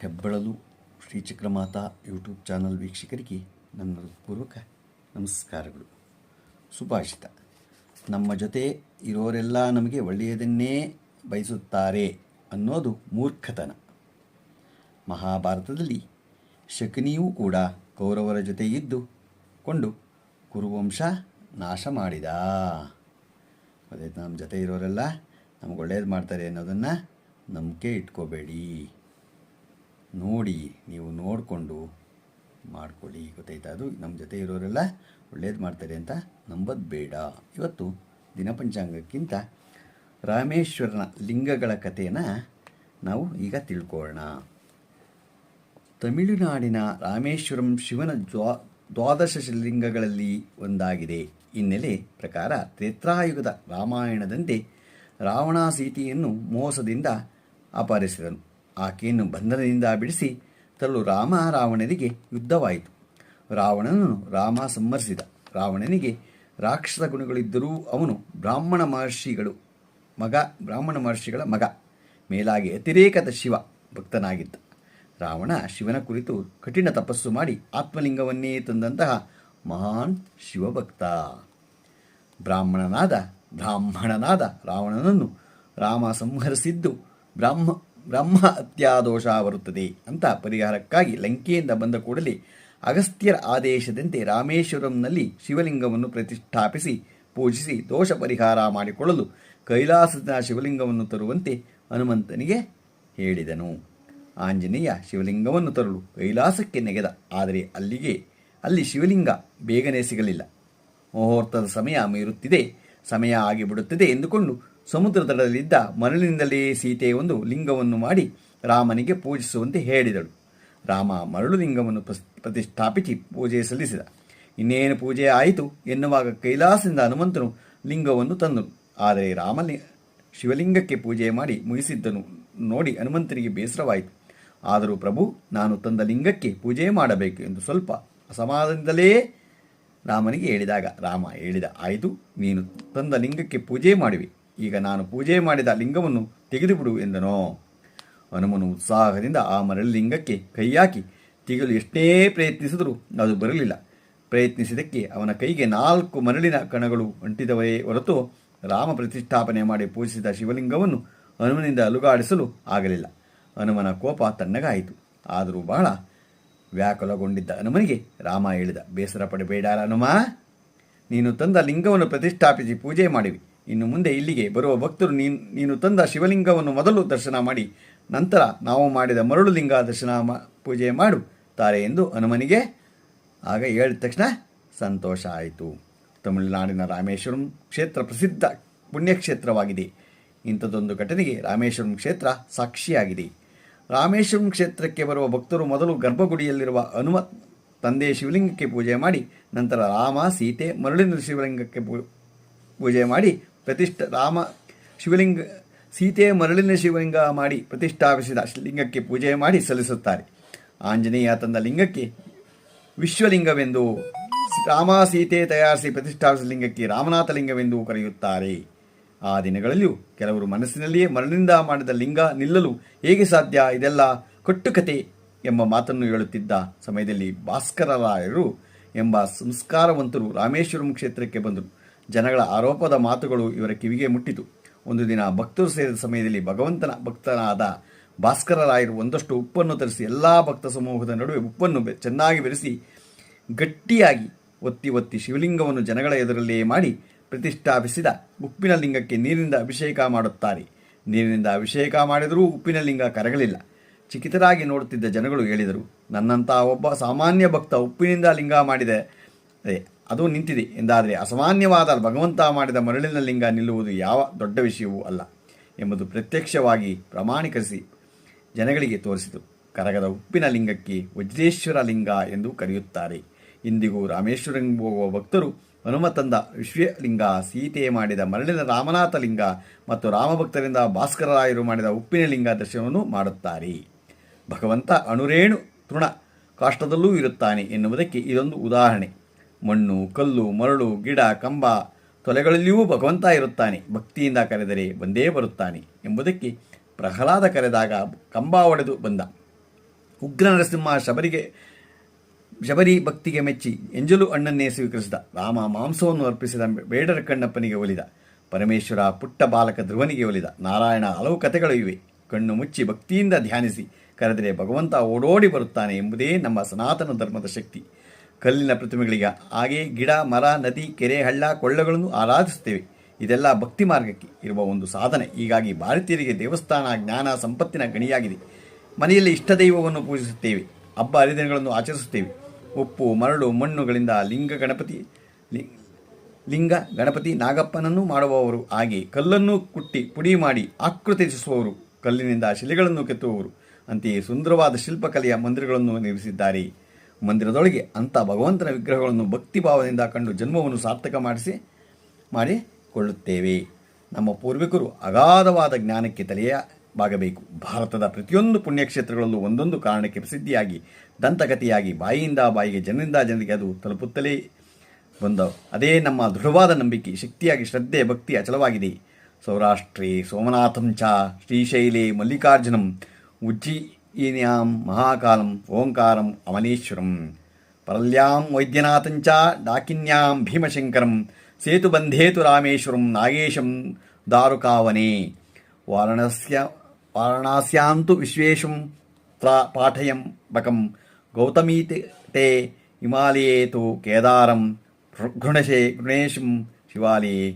ಹೆಬ್ಬಳಲು Shri Chakramata YouTube channel ವೀಕ್ಷಕರಿಗೆ ನನ್ನ ಹೃತ್ಪೂರ್ವಕ ನಮಸ್ಕಾರಗಳು. ಸುಭಾಷಿತ. ನಮ್ಮ ಜೊತೆ ಇರೋರೆಲ್ಲ ನಮಗೆ ಒಳ್ಳೆಯದನ್ನೇ ಬಯಸುತ್ತಾರೆ ಅನ್ನೋದು ಮೂರ್ಖತನ. ಮಹಾಭಾರತದಲ್ಲಿ ಶಕುನಿಯೂ ಕೂಡ ಕೌರವರ ಜೊತೆ ಇದ್ದು ಕೊಂಡು ಕುರುವಂಶ ನಾಶ ಮಾಡಿದ. ಅದೇ, ನಮ್ಮ ಜೊತೆ ಇರೋರೆಲ್ಲ ನಮ್ಗೆ ಒಳ್ಳೆಯದು ಮಾಡ್ತಾರೆ ಅನ್ನೋದನ್ನು ನಂಬಿಕೆ ಇಟ್ಕೋಬೇಡಿ. ನೋಡಿ, ನೀವು ನೋಡಿಕೊಂಡು ಮಾಡ್ಕೊಳ್ಳಿ. ಗೊತ್ತಾಯ್ತಾ ಅದು? ನಮ್ಮ ಜೊತೆ ಇರೋರೆಲ್ಲ ಒಳ್ಳೇದು ಮಾಡ್ತಾರೆ ಅಂತ ನಂಬೋದು ಬೇಡ. ಇವತ್ತು ದಿನಪಂಚಾಂಗಕ್ಕಿಂತ ರಾಮೇಶ್ವರನ ಲಿಂಗಗಳ ಕಥೆಯನ್ನು ನಾವು ಈಗ ತಿಳ್ಕೊಳ್ಳೋಣ ತಮಿಳುನಾಡಿನ ರಾಮೇಶ್ವರಂ ಶಿವನ ದ್ವಾ, ದ್ವಾದಶ ಲಿಂಗಗಳಲ್ಲಿ ಒಂದಾಗಿದೆ. ಹಿನ್ನೆಲೆ ಪ್ರಕಾರ ತ್ರೇತ್ರಾಯುಗದ ರಾಮಾಯಣದಂತೆ ರಾವಣ ಸೀತೆಯನ್ನು ಮೋಸದಿಂದ ಅಪಹರಿಸಿದನು. ಆಕೆಯನ್ನು ಬಂಧನದಿಂದ ಬಿಡಿಸಿ ತರಲು ರಾಮ ರಾವಣನಿಗೆ ಯುದ್ಧವಾಯಿತು. ರಾವಣನನ್ನು ರಾಮ ಸಂಹರಿಸಿದ. ರಾವಣನಿಗೆ ರಾಕ್ಷಸ ಗುಣಗಳಿದ್ದರೂ ಅವನು ಬ್ರಾಹ್ಮಣ ಮಹರ್ಷಿಗಳು ಮಗ, ಬ್ರಾಹ್ಮಣ ಮಹರ್ಷಿಗಳ ಮಗ, ಮೇಲಾಗಿ ಅತಿರೇಕದ ಶಿವ ಭಕ್ತನಾಗಿದ್ದ. ರಾವಣ ಶಿವನ ಕುರಿತು ಕಠಿಣ ತಪಸ್ಸು ಮಾಡಿ ಆತ್ಮಲಿಂಗವನ್ನೇ ತಂದಂತಹ ಮಹಾನ್ ಶಿವಭಕ್ತ. ಬ್ರಾಹ್ಮಣನಾದ ಬ್ರಾಹ್ಮಣನಾದ ರಾವಣನನ್ನು ರಾಮ ಸಂಹರಿಸಿದ್ದು ಬ್ರಾಹ್ಮ ಬ್ರಹ್ಮ ಹತ್ಯಾದೋಷ ಬರುತ್ತದೆ ಅಂತ ಪರಿಹಾರಕ್ಕಾಗಿ ಲಂಕೆಯಿಂದ ಬಂದ ಕೂಡಲೇ ಅಗಸ್ತ್ಯರ ಆದೇಶದಂತೆ ರಾಮೇಶ್ವರಂನಲ್ಲಿ ಶಿವಲಿಂಗವನ್ನು ಪ್ರತಿಷ್ಠಾಪಿಸಿ, ಪೂಜಿಸಿ, ದೋಷ ಪರಿಹಾರ ಮಾಡಿಕೊಳ್ಳಲು ಕೈಲಾಸದ ಶಿವಲಿಂಗವನ್ನು ತರುವಂತೆ ಹನುಮಂತನಿಗೆ ಹೇಳಿದನು. ಆಂಜನೇಯ ಶಿವಲಿಂಗವನ್ನು ತರಲು ಕೈಲಾಸಕ್ಕೆ ನೆಗೆದ, ಆದರೆ ಅಲ್ಲಿಗೆ, ಅಲ್ಲಿ ಶಿವಲಿಂಗ ಬೇಗನೆ ಸಿಗಲಿಲ್ಲ. ಮುಹೂರ್ತದ ಸಮಯ ಮೀರುತ್ತಿದೆ, ಸಮಯ ಆಗಿಬಿಡುತ್ತದೆ ಎಂದುಕೊಂಡು ಸಮುದ್ರ ದಡದಲ್ಲಿದ್ದ ಮರಳಿನಿಂದಲೇ ಸೀತೆಯ ಒಂದು ಲಿಂಗವನ್ನು ಮಾಡಿ ರಾಮನಿಗೆ ಪೂಜಿಸುವಂತೆ ಹೇಳಿದಳು. ರಾಮ ಮರಳು ಲಿಂಗವನ್ನು ಪ್ರತಿಷ್ಠಾಪಿಸಿ ಪೂಜೆ ಸಲ್ಲಿಸಿದ. ಇನ್ನೇನು ಪೂಜೆ ಆಯಿತು ಎನ್ನುವಾಗ ಕೈಲಾಸದಿಂದ ಹನುಮಂತನು ಲಿಂಗವನ್ನು ತಂದನು. ಆದರೆ ರಾಮಲಿ, ಶಿವಲಿಂಗಕ್ಕೆ ಪೂಜೆ ಮಾಡಿ ಮುಗಿಸಿದ್ದನು ನೋಡಿ ಹನುಮಂತನಿಗೆ ಬೇಸರವಾಯಿತು. ಆದರೂ ಪ್ರಭು, ನಾನು ತಂದ ಲಿಂಗಕ್ಕೆ ಪೂಜೆ ಮಾಡಬೇಕು ಎಂದು ಸ್ವಲ್ಪ ಅಸಮಾಧಾನದಿಂದಲೇ ರಾಮನಿಗೆ ಹೇಳಿದಾಗ, ರಾಮ ಹೇಳಿದ, ಆಯಿತು, ನೀನು ತಂದ ಲಿಂಗಕ್ಕೆ ಪೂಜೆ ಮಾಡುವೆ. ಈಗ ನಾನು ಪೂಜೆ ಮಾಡಿದ ಲಿಂಗವನ್ನು ತೆಗೆದುಬಿಡು ಎಂದನೋ. ಹನುಮನು ಉತ್ಸಾಹದಿಂದ ಆ ಮರಳಿಲಿಂಗಕ್ಕೆ ಕೈಯಾಕಿ ತೆಗೆಯಲು ಎಷ್ಟೇ ಪ್ರಯತ್ನಿಸಿದರೂ ಅದು ಬರಲಿಲ್ಲ. ಪ್ರಯತ್ನಿಸಿದಕ್ಕೆ ಅವನ ಕೈಗೆ ನಾಲ್ಕು ಮರಳಿನ ಕಣಗಳು ಅಂಟಿದವೇ ಹೊರತು ರಾಮ ಪ್ರತಿಷ್ಠಾಪನೆ ಮಾಡಿ ಪೂಜಿಸಿದ ಶಿವಲಿಂಗವನ್ನು ಹನುಮನಿಂದ ಅಲುಗಾಡಿಸಲು ಆಗಲಿಲ್ಲ. ಹನುಮನ ಕೋಪ ತಣ್ಣಗಾಯಿತು. ಆದರೂ ಬಹಳ ವ್ಯಾಕುಲಗೊಂಡಿದ್ದ ಹನುಮನಿಗೆ ರಾಮ ಹೇಳಿದ, ಬೇಸರ ಪಡಬೇಡ ಹನುಮ ನೀನು ತಂದ ಲಿಂಗವನ್ನು ಪ್ರತಿಷ್ಠಾಪಿಸಿ ಪೂಜೆ ಮಾಡಿವಿ. ಇನ್ನು ಮುಂದೆ ಇಲ್ಲಿಗೆ ಬರುವ ಭಕ್ತರು ನೀನು ನೀನು ತಂದ ಶಿವಲಿಂಗವನ್ನು ಮೊದಲು ದರ್ಶನ ಮಾಡಿ, ನಂತರ ನಾವು ಮಾಡಿದ ಮರಳು ಲಿಂಗ ದರ್ಶನ ಪೂಜೆ ಮಾಡುತ್ತಾರೆ ಎಂದು ಹನುಮನಿಗೆ. ಆಗ ಹೇಳಿದ ತಕ್ಷಣ ಸಂತೋಷ ಆಯಿತು. ತಮಿಳುನಾಡಿನ ರಾಮೇಶ್ವರಂ ಕ್ಷೇತ್ರ ಪ್ರಸಿದ್ಧ ಪುಣ್ಯಕ್ಷೇತ್ರವಾಗಿದೆ. ಇಂಥದ್ದೊಂದು ಘಟನೆಗೆ ರಾಮೇಶ್ವರಂ ಕ್ಷೇತ್ರ ಸಾಕ್ಷಿಯಾಗಿದೆ. ರಾಮೇಶ್ವರಂ ಕ್ಷೇತ್ರಕ್ಕೆ ಬರುವ ಭಕ್ತರು ಮೊದಲು ಗರ್ಭಗುಡಿಯಲ್ಲಿರುವ ಹನುಮ ತಂದೆ ಶಿವಲಿಂಗಕ್ಕೆ ಪೂಜೆ ಮಾಡಿ, ನಂತರ ರಾಮ, ಸೀತೆ, ಮರಳಿನ ಶಿವಲಿಂಗಕ್ಕೆ ಪೂಜೆ ಮಾಡಿ ಪ್ರತಿಷ್ಠ ರಾಮ ಶಿವಲಿಂಗ, ಸೀತೆ ಮರಳಿನ ಶಿವಲಿಂಗ ಮಾಡಿ ಪ್ರತಿಷ್ಠಾಪಿಸಿದ ಲಿಂಗಕ್ಕೆ ಪೂಜೆ ಮಾಡಿ ಸಲ್ಲಿಸುತ್ತಾರೆ. ಆಂಜನೇಯ ತಂದ ಲಿಂಗಕ್ಕೆ ವಿಶ್ವಲಿಂಗವೆಂದು ರಾಮ ಸೀತೆ ತಯಾರಿಸಿ ಪ್ರತಿಷ್ಠಾಪಿಸಿದ ಲಿಂಗಕ್ಕೆ ರಾಮನಾಥ ಲಿಂಗವೆಂದು ಕರೆಯುತ್ತಾರೆ. ಆ ದಿನಗಳಲ್ಲಿಯೂ ಕೆಲವರು ಮನಸ್ಸಿನಲ್ಲಿಯೇ ಮರಳಿನಿಂದ ಮಾಡಿದ ಲಿಂಗ ನಿಲ್ಲಲು ಹೇಗೆ ಸಾಧ್ಯ? ಇದೆಲ್ಲ ಕಟ್ಟುಕತೆ ಎಂಬ ಮಾತನ್ನು ಹೇಳುತ್ತಿದ್ದ ಸಮಯದಲ್ಲಿ ಭಾಸ್ಕರರಾಯರು ಎಂಬ ಸಂಸ್ಕಾರವಂತರು ರಾಮೇಶ್ವರಂ ಕ್ಷೇತ್ರಕ್ಕೆ ಬಂದರು. ಜನಗಳ ಆರೋಪದ ಮಾತುಗಳು ಇವರ ಕಿವಿಗೆ ಮುಟ್ಟಿತು. ಒಂದು ದಿನ ಭಕ್ತರು ಸೇರಿದ ಸಮಯದಲ್ಲಿ ಭಗವಂತನ ಭಕ್ತನಾದ ಭಾಸ್ಕರರಾಯರು ಒಂದಷ್ಟು ಉಪ್ಪನ್ನು ತರಿಸಿ ಎಲ್ಲ ಭಕ್ತ ಸಮೂಹದ ನಡುವೆ ಉಪ್ಪನ್ನು ಚೆನ್ನಾಗಿ ಬೆರೆಸಿ ಗಟ್ಟಿಯಾಗಿ ಒತ್ತಿ ಒತ್ತಿ ಶಿವಲಿಂಗವನ್ನು ಜನಗಳ ಎದುರಲ್ಲೇ ಮಾಡಿ ಪ್ರತಿಷ್ಠಾಪಿಸಿದ ಉಪ್ಪಿನ ಲಿಂಗಕ್ಕೆ ನೀರಿನಿಂದ ಅಭಿಷೇಕ ಮಾಡುತ್ತಾರೆ. ನೀರಿನಿಂದ ಅಭಿಷೇಕ ಮಾಡಿದರೂ ಉಪ್ಪಿನ ಲಿಂಗ ಕರಗಲಿಲ್ಲ. ಚಿಕಿತರಾಗಿ ನೋಡುತ್ತಿದ್ದ ಜನಗಳು ಹೇಳಿದರು ನನ್ನಂಥ ಒಬ್ಬ ಸಾಮಾನ್ಯ ಭಕ್ತ ಉಪ್ಪಿನಿಂದ ಲಿಂಗ ಮಾಡಿದೆ. ಅದು ನಿಂತಿದೆ ಎಂದಾದರೆ ಅಸಾಮಾನ್ಯವಾದ ಭಗವಂತ ಮಾಡಿದ ಮರಳಿನ ಲಿಂಗ ನಿಲ್ಲುವುದು ಯಾವ ದೊಡ್ಡ ವಿಷಯವೂ ಅಲ್ಲ ಎಂಬುದು ಪ್ರತ್ಯಕ್ಷವಾಗಿ ಪ್ರಮಾಣೀಕರಿಸಿ ಜನಗಳಿಗೆ ತೋರಿಸಿತು. ಕರಗದ ಉಪ್ಪಿನ ಲಿಂಗಕ್ಕೆ ವಜ್ರೇಶ್ವರ ಲಿಂಗ ಎಂದು ಕರೆಯುತ್ತಾರೆ. ಇಂದಿಗೂ ರಾಮೇಶ್ವರ ಹೋಗುವ ಭಕ್ತರು ಹನುಮತಂದ ವಿಶ್ವಲಿಂಗ, ಸೀತೆ ಮಾಡಿದ ಮರಳಿನ ರಾಮನಾಥ ಲಿಂಗ ಮತ್ತು ರಾಮಭಕ್ತರಿಂದ ಭಾಸ್ಕರರಾಯರು ಮಾಡಿದ ಉಪ್ಪಿನ ಲಿಂಗ ದರ್ಶನವನ್ನು ಮಾಡುತ್ತಾರೆ. ಭಗವಂತ ಅಣುರೇಣು ತೃಣ ಕಾಷ್ಟದಲ್ಲೂ ಇರುತ್ತಾನೆ ಎನ್ನುವುದಕ್ಕೆ ಇದೊಂದು ಉದಾಹರಣೆ. ಮಣ್ಣು, ಕಲ್ಲು, ಮರಳು, ಗಿಡ, ಕಂಬ ತೊಲೆಗಳಲ್ಲಿಯೂ ಭಗವಂತ ಇರುತ್ತಾನೆ. ಭಕ್ತಿಯಿಂದ ಕರೆದರೆ ಬಂದೇ ಬರುತ್ತಾನೆ ಎಂಬುದಕ್ಕೆ ಪ್ರಹ್ಲಾದ ಕರೆದಾಗ ಕಂಬ ಒಡೆದು ಬಂದ. ಉಗ್ರ ನರಸಿಂಹ ಶಬರಿಗೆ, ಶಬರಿ ಭಕ್ತಿಗೆ ಮೆಚ್ಚಿ ಎಂಜಲು ಅಣ್ಣನ್ನೇ ಸ್ವೀಕರಿಸಿದ. ರಾಮ ಮಾಂಸವನ್ನು ಅರ್ಪಿಸಿದ ಬೇಡರ ಕಣ್ಣಪ್ಪನಿಗೆ ಒಲಿದ. ಪರಮೇಶ್ವರ ಪುಟ್ಟ ಬಾಲಕ ಧ್ರುವನಿಗೆ ಒಲಿದ. ನಾರಾಯಣ ಹಲವು ಕಥೆಗಳು ಇವೆ. ಕಣ್ಣು ಮುಚ್ಚಿ ಭಕ್ತಿಯಿಂದ ಧ್ಯಾನಿಸಿ ಕರೆದರೆ ಭಗವಂತ ಓಡೋಡಿ ಬರುತ್ತಾನೆ ಎಂಬುದೇ ನಮ್ಮ ಸನಾತನ ಧರ್ಮದ ಶಕ್ತಿ. ಕಲ್ಲಿನ ಪ್ರತಿಮೆಗಳಿಗೆ. ಹಾಗೆ ಗಿಡ, ಮರ, ನದಿ, ಕೆರೆ, ಹಳ್ಳ, ಕೊಳ್ಳಗಳನ್ನು ಆರಾಧಿಸುತ್ತೇವೆ. ಇದೆಲ್ಲ ಭಕ್ತಿ ಮಾರ್ಗಕ್ಕೆ ಇರುವ ಒಂದು ಸಾಧನೆ. ಹೀಗಾಗಿ ಭಾರತೀಯರಿಗೆ ದೇವಸ್ಥಾನ ಜ್ಞಾನ ಸಂಪತ್ತಿನ ಗಣಿಯಾಗಿದೆ. ಮನೆಯಲ್ಲಿ ಇಷ್ಟ ದೈವವನ್ನು ಪೂಜಿಸುತ್ತೇವೆ. ಹಬ್ಬ ಹರಿದಿನಗಳನ್ನು ಆಚರಿಸುತ್ತೇವೆ. ಉಪ್ಪು, ಮರಳು, ಮಣ್ಣುಗಳಿಂದ ಲಿಂಗ ಗಣಪತಿ ಲಿಂಗ ಗಣಪತಿ ನಾಗಪ್ಪನನ್ನು ಮಾಡುವವರು ಹಾಗೆ ಕಲ್ಲನ್ನು ಕುಟ್ಟಿ ಪುಡಿ ಮಾಡಿ ಆಕೃತಿಸುವವರು, ಕಲ್ಲಿನಿಂದ ಶಿಲೆಗಳನ್ನು ಕೆತ್ತುವವರು. ಅಂತೆಯೇ ಸುಂದರವಾದ ಶಿಲ್ಪಕಲೆಯ ಮಂದಿರಗಳನ್ನು ನಿರ್ಮಿಸಿದ್ದಾರೆ. ಮಂದಿರದೊಳಗೆ ಅಂಥ ಭಗವಂತನ ವಿಗ್ರಹಗಳನ್ನು ಭಕ್ತಿ ಭಾವದಿಂದ ಕಂಡು ಜನ್ಮವನ್ನು ಸಾರ್ಥಕ ಮಾಡಿಸಿ, ಮಾಡಿಕೊಳ್ಳುತ್ತೇವೆ. ನಮ್ಮ ಪೂರ್ವಿಕರು ಅಗಾಧವಾದ ಜ್ಞಾನಕ್ಕೆ ತಲೆಯ ಬಾಗಬೇಕು. ಭಾರತದ ಪ್ರತಿಯೊಂದು ಪುಣ್ಯಕ್ಷೇತ್ರಗಳಲ್ಲೂ ಒಂದೊಂದು ಕಾರಣಕ್ಕೆ ಪ್ರಸಿದ್ಧಿಯಾಗಿ ದಂತಕಥೆಯಾಗಿ ಬಾಯಿಯಿಂದ ಬಾಯಿಗೆ ಜನರಿಂದ ಜನರಿಗೆ ಅದು ತಲುಪುತ್ತಲೇ ಬಂದವು ಅದೇ ನಮ್ಮ ದೃಢವಾದ ನಂಬಿಕೆ, ಶಕ್ತಿಯಾಗಿ ಶ್ರದ್ಧೆ, ಭಕ್ತಿ ಅಚಲವಾಗಿದೆ. ಸೌರಾಷ್ಟ್ರೇ ಸೋಮನಾಥಂ ಚ ಶ್ರೀಶೈಲೇ ಮಲ್ಲಿಕಾರ್ಜುನಂ ಉಜ್ಜಯಿನ್ಯಾಂ ఈనియాం మహాకాలం ఓంకారం అమలీశ్వరం పరల్యాం వైద్యనాథంచ డాకిన్యాం భీమశంకరం సేతుబంధేతు రామేశ్వరం నాగేశం దారుకావనే వారణస్య వారణాస్యాంతు విశ్వేశం త్రా పాఠయం బకం గౌతమీ తే హిమాలయేతు కేదారం ఘృణశే గృణేశం శివాలయే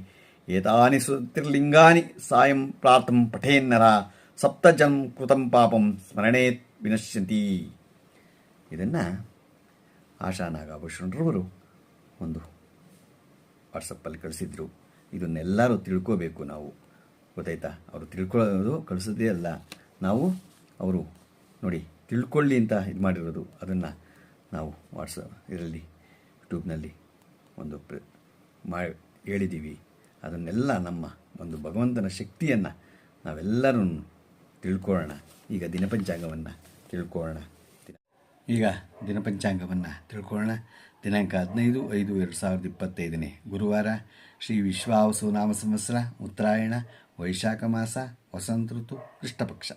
ఏతాని సుత్రిలింగాని సాయం ప్రార్థం పఠేన్నరా ಸಪ್ತಜಂ ಕೃತಂ ಪಾಪಂ ಸ್ಮರಣೆ ವಿನಶ್ಯಂತಿ. ಇದನ್ನು ಆಶಾ ನಾಗಾಭೂಷಣರವರು ಒಂದು ವಾಟ್ಸಪ್ಪಲ್ಲಿ ಕಳಿಸಿದ್ರು. ಇದನ್ನೆಲ್ಲರೂ ತಿಳ್ಕೋಬೇಕು ನಾವು. ಗೊತ್ತಾಯ್ತಾ? ಅವರು ತಿಳ್ಕೊಳ್ಳೋದು ಕಳಿಸೋದೇ ಅಲ್ಲ. ನಾವು ಅವರು ನೋಡಿ ತಿಳ್ಕೊಳ್ಳಿ ಅಂತ ಇದು ಮಾಡಿರೋದು. ಅದನ್ನು ನಾವು ವಾಟ್ಸಪ್ ಇದರಲ್ಲಿ ಯೂಟ್ಯೂಬ್ನಲ್ಲಿ ಒಂದು ಪ್ರ, ಮಾ ಹೇಳಿದ್ದೀವಿ ಅದನ್ನೆಲ್ಲ ನಮ್ಮ ಒಂದು ಭಗವಂತನ ಶಕ್ತಿಯನ್ನು ನಾವೆಲ್ಲರೂ ತಿಳ್ಕೊಳ್ಳೋಣ ಈಗ ದಿನಪಂಚಾಂಗವನ್ನು ತಿಳ್ಕೊಳ್ಳೋಣ ಈಗ ದಿನಪಂಚಾಂಗವನ್ನು ತಿಳ್ಕೊಳ್ಳೋಣ ದಿನಾಂಕ ಹದಿನೈದು ಐದು ಎರಡು ಸಾವಿರದ ಇಪ್ಪತ್ತೈದನೇ ಗುರುವಾರ ಶ್ರೀ ವಿಶ್ವಾವಸು ನಾಮ ಸಂವತ್ಸರ ಉತ್ತರಾಯಣ, ವೈಶಾಖ ಮಾಸ, ವಸಂತ ಋತು, ಕೃಷ್ಣಪಕ್ಷ.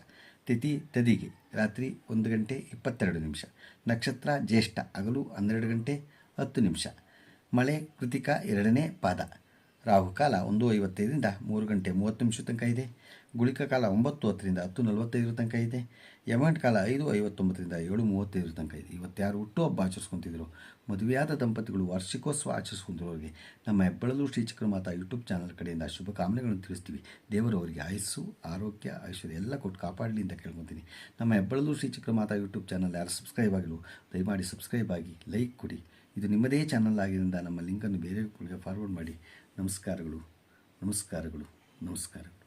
ತಿಥಿ ತದಿಗೆ ರಾತ್ರಿ ಒಂದು ಗಂಟೆ ಇಪ್ಪತ್ತೆರಡು ನಿಮಿಷ. ನಕ್ಷತ್ರ ಜ್ಯೇಷ್ಠ ಹಗಲು ಹನ್ನೆರಡು ಗಂಟೆ ಹತ್ತು ನಿಮಿಷ. ಮಳೆ ಕೃತಿಕ ಎರಡನೇ ಪಾದ. ರಾಹುಕಾಲ ಒಂದು ಐವತ್ತೈದರಿಂದ ಮೂರು ಗಂಟೆ ಮೂವತ್ತು ನಿಮಿಷ ತನಕ ಇದೆ. ಗುಳಿಕ ಕಾಲ ಒಂಬತ್ತು ಹತ್ತರಿಂದ ಹತ್ತು ನಲವತ್ತೈದರ ತನಕ ಇದೆ. ಎಮೆಂಟ್ ಕಾಲ ಐದು ಐವತ್ತೊಂಬತ್ತರಿಂದ ಏಳು ಮೂವತ್ತೈದರ ತನಕ ಇದೆ. ಇವತ್ತು ಯಾರು ಹುಟ್ಟುಹಬ್ಬ ಆಚರಿಸ್ಕೊತಿದ್ರು. ಮದುವೆಯಾದ ದಂಪತಿಗಳು ವಾರ್ಷಿಕೋತ್ಸವ ಆಚರಿಸ್ಕೊಂತಿರೋರಿಗೆ ನಮ್ಮ ಹೆಬ್ಬಳಲು ಶ್ರೀ ಚಕ್ರಮಾತಾ ಯೂಟ್ಯೂಬ್ ಚಾನಲ್ ಕಡೆಯಿಂದ ಶುಭ ಕಾಮನೆಗಳನ್ನು ತಿಳಿಸ್ತೀವಿ. ದೇವರು ಅವರಿಗೆ ಆಯಸ್ಸು, ಆರೋಗ್ಯ, ಐಶ್ವರ್ಯ ಎಲ್ಲ ಕೊಟ್ಟು ಕಾಪಾಡಲಿ ಅಂತ ಕೇಳ್ಕೊತೀನಿ. ನಮ್ಮ ಹೆಬ್ಬಳಲು ಶ್ರೀ ಚಕ್ರಮಾತಾ ಯೂಟ್ಯೂಬ್ ಚಾನಲ್ ಯಾರು ಸಬ್ಸ್ಕ್ರೈಬ್ ಆಗಿಲ್ಲ ದಯಮಾಡಿ ಸಬ್ಸ್ಕ್ರೈಬ್ ಆಗಿ, ಲೈಕ್ ಕೊಡಿ. ಇದು ನಿಮ್ಮದೇ ಚಾನಲ್ ಆಗಿದ್ದರಿಂದ ನಮ್ಮ ಲಿಂಕನ್ನು ಬೇರೆ ಫಾರ್ವರ್ಡ್ ಮಾಡಿ. ನಮಸ್ಕಾರಗಳು. ನಮಸ್ಕಾರಗಳು. ನಮಸ್ಕಾರಗಳು.